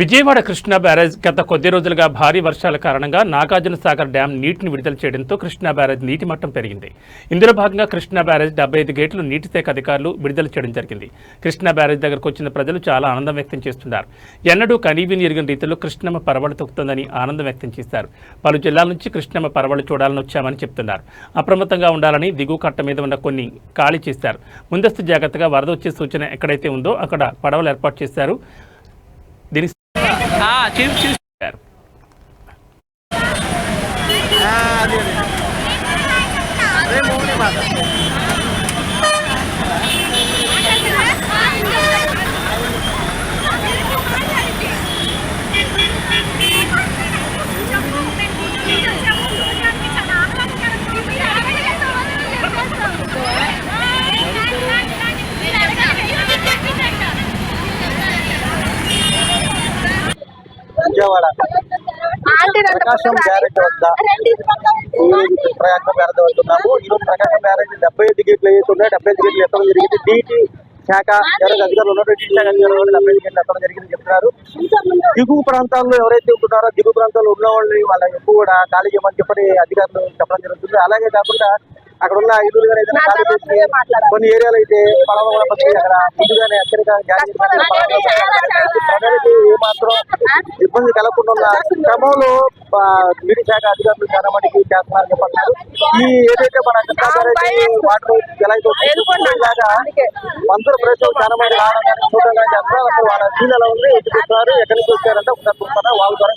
Vijayawada Krishna barrage గత కొద్ది రోజులుగా భారీ వర్షాల కారణంగా నాగార్జున సాగర్ డ్యాం నీటిని విడుదల చేయడంతో కృష్ణా బ్యారేజ్ నీటి మట్టం పెరిగింది. ఇందులో భాగంగా కృష్ణా బ్యారేజ్ డెబ్బై ఐదు గేట్లు నీటి శాఖ అధికారులు విడుదల చేయడం జరిగింది. కృష్ణా బ్యారేజ్ దగ్గరకు వచ్చిన ప్రజలు చాలా ఆనందం వ్యక్తం చేస్తున్నారు. ఎన్నడూ కనీవిని ఎరిగిన రీతిలో కృష్ణమ్మ పరవళ తొక్కుతుందని ఆనందం వ్యక్తం చేశారు. పలు జిల్లాల నుంచి కృష్ణమ్మ పరవళ చూడాలని వచ్చామని చెప్తున్నారు. అప్రమత్తంగా ఉండాలని దిగువ కట్ట మీద ఉన్న కొన్ని ఖాళీ చేశారు. ముందస్తు జాగ్రత్తగా వరద వచ్చే సూచన ఎక్కడైతే ఉందో అక్కడ పడవలు ఏర్పాటు చేశారు. చూసి చూశారు. విజయవాడ ప్రకాశం వద్ద ప్రకాశం ఈరోజు ప్రకాశం డెబ్బై వేస్తున్నాయి డెబ్బై ఎత్తడం జరిగింది. డీటీ శాఖ ఎవరైతే అధికారులు ఉన్నారో డీటీ శాఖ అధికారులు కూడా డెబ్బై ఐదు గేట్లు ఎత్తడం జరిగింది చెప్తున్నారు. దిగువ ప్రాంతాల్లో ఎవరైతే ఉంటున్నారో దిగువ ప్రాంతాల్లో ఉన్న వాళ్ళని వాళ్ళ ఎక్కువ కూడా ఖాళీ చేయమని చెప్పని అధికారులు చెప్పడం జరుగుతుంది. అలాగే కాకుండా అక్కడ ఉన్న ఇల్లు కానీ ఏదైనా ఖాళీ చేసి కొన్ని ఏరియాలు అయితే పడవ అక్కడ ముందుగానే హెచ్చరిక జారీ ఇబ్బంది కలగకుండా క్రమంలో నీటి శాఖ అధికారులు చాలా మటుకు చేస్తున్నారని చెప్పన్నారు ఈ ఏదైతే మన వాటర్ ఎలా ఇలాగా మంత్రుల ప్రజలు చాలా మంది రావడం కానీ చూడడం చేస్తున్నారు. అసలు వాళ్ళ ఫీల్ ఎలా ఉంది ఎందుకు వచ్చారు ఎక్కడి నుంచి వచ్చారంటే ఒకసారి చూస్తారా వాళ్ళ ద్వారా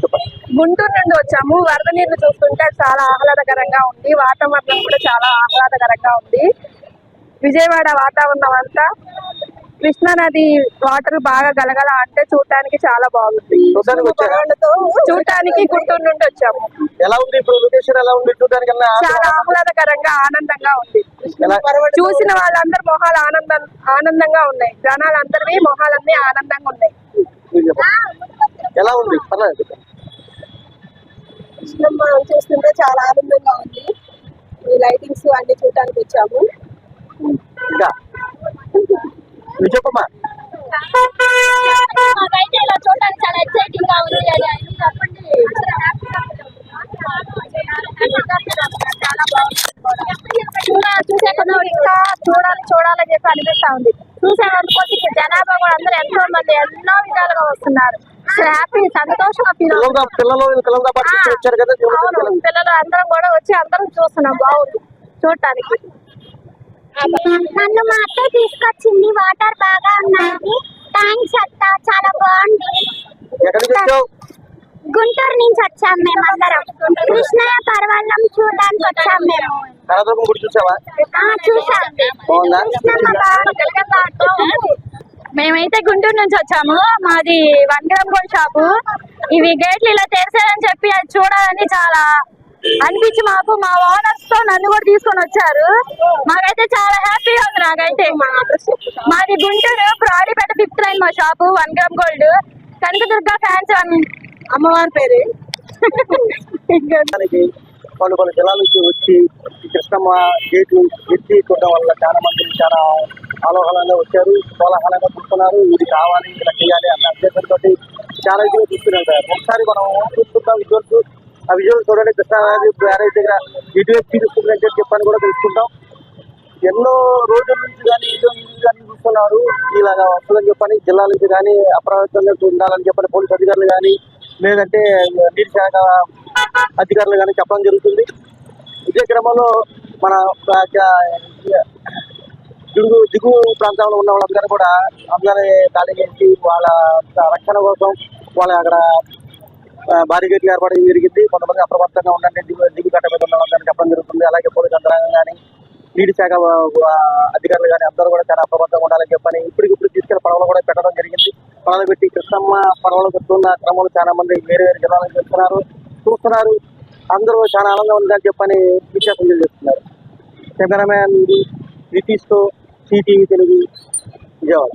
చెప్పండి. గుంటూరు నుండి వచ్చాము. వరద నీళ్ళు చూస్తుంటే చాలా ఆహ్లాదకరంగా ఉంది. వాతావరణం కూడా చాలా ఆహ్లాదకరంగా ఉంది. విజయవాడ వాతావరణం అంతా కృష్ణానది వాటర్ బాగా గలగల అంటే చూడటానికి చాలా బాగుంది? చూడటానికి గుంటూరు నుండి వచ్చాము. ఎలా ఉంది ఇప్పుడు లొకేషన్ ఎలా ఉంది? చూడడానికన్నా చాలా ఆహ్లాదకరంగా ఆనందంగా ఉంది. చూసిన వాళ్ళందరి మొహాలు ఆనందం ఆనందంగా ఉన్నాయి. జనాలందరివి మొహాలన్నీ ఆనందంగా ఉన్నాయి. ఎలా ఉంది? చూస్తుంటే చాలా ఆనందంగా ఉంది. ఈ లైటింగ్స్ అన్ని చూడటానికి వచ్చాము. ఇంకా. నువ్వు చెప్పమ్మా. మాకైతే ఇలా చూడడానికి చాలా ఎక్సైటింగ్గా ఉంది చెప్పండి బాగుంది చూడ- చూసే కొద్ది ఇంకా చూడాలి చూడాలని చెప్పి అనిపిస్తా ఉంది. చూసే కొద్ది జనాభా కూడా అందరూ ఎంతో మంది ఎన్నో విధాలుగా వస్తున్నారు. హ్యాపీ సంతోషంగా ఫీల్ అవును పిల్లలు అందరం కూడా వచ్చి అందరం చూస్తున్నాం. బాగుంది. చూడటానికి. నన్ను మా అత్తయ్య తీసుకొచ్చింది. వాటర్ బాగా ఉన్నాయి థ్యాంక్స్ అత్త. చాలా బాగుంది. గుంటూరు నుంచి వచ్చాం మేము అందరం. కృష్ణయ్య పర్వతం చూడడానికి వచ్చాం మేము. మేమైతే గుంటూరు నుంచి వచ్చాము. మాది వన్ గ్రామ్ గోల్డ్ షాపు. ఇవి గేట్లు ఇలా తెరిచారని చెప్పి అది చూడాలని చాలా అనిపించి మాకు మా ఓనర్స్తో నన్ను కూడా తీసుకొని వచ్చారు. మాకైతే చాలా హ్యాపీగా ఉంది నాకైతే. మాది గుంటూరు ప్రాణిపేట ఫిఫ్త్ లైన్ మా shop one gram gold. Kanakadurga fans అమ్మవారి పేరు. కొన్ని కొన్ని జిల్లాల నుంచి వచ్చి కృష్ణమ్మ గేట్లు ఎత్తి వల్ల చాలా మంది చాలా ఆలోహలంగా వచ్చారు కోలాహలంగా చూస్తున్నారు ఇది కావాలి ఇలా చేయాలి అన్న ఉద్దేశంతో చాలా ఇదిగా చూస్తున్నారు ఒకసారి మనం చూసుకుంటాం విజువల్స్ ఆ విజువల్స్ చూడండి. కృష్ణానది బ్యారేజ్ దగ్గర ఇటువైపు తీరుస్తుంది అని చెప్పని కూడా తెలుసుకుంటాం. ఎన్నో రోజుల నుంచి కానీ కానీ చూస్తున్నారు. ఇలాగా వస్తుందని చెప్పని జిల్లా నుంచి కానీ అప్రమత్తంగా ఉండాలని చెప్పని పోలీస్ అధికారులు కానీ లేదంటే నీటి శాఖ అధికారులు కానీ చెప్పడం జరుగుతుంది. ఇదే క్రమంలో మన దిగు దిగు ప్రాంతంలో ఉన్న వాళ్ళందరూ కూడా అందరి ఖాళీ చేసి వాళ్ళ రక్షణ కోసం వాళ్ళ అక్కడ బారిగేట్లు ఏర్పాటు జరిగింది. కొంతమంది అప్రమత్తంగా ఉండండి దిగు దిగు కట్ట మీద ఉన్న చెప్పడం జరుగుతుంది. అలాగే పోలీసు యంత్రాంగం కానీ నీటి శాఖ అధికారులు కానీ అందరూ కూడా చాలా అప్రమత్తంగా ఉండాలని చెప్పని ఇప్పటికిప్పుడు తీసుకెళ్ళి పడవలు కూడా పెట్టడం జరిగింది. పడవలు పెట్టి కృష్ణమ్మ పడవలు పెట్టుకున్న క్రమంలో చాలా మంది వేరే వేరే జిల్లాల నుంచి చూస్తున్నారు. అందరూ చాలా ఆనందంగా ఉందని చెప్పని విశ్వాసం చేస్తున్నారు. కెమెరామ్యాన్ నితీష్తో సిటీవీ తెలుగు విజయవాడ.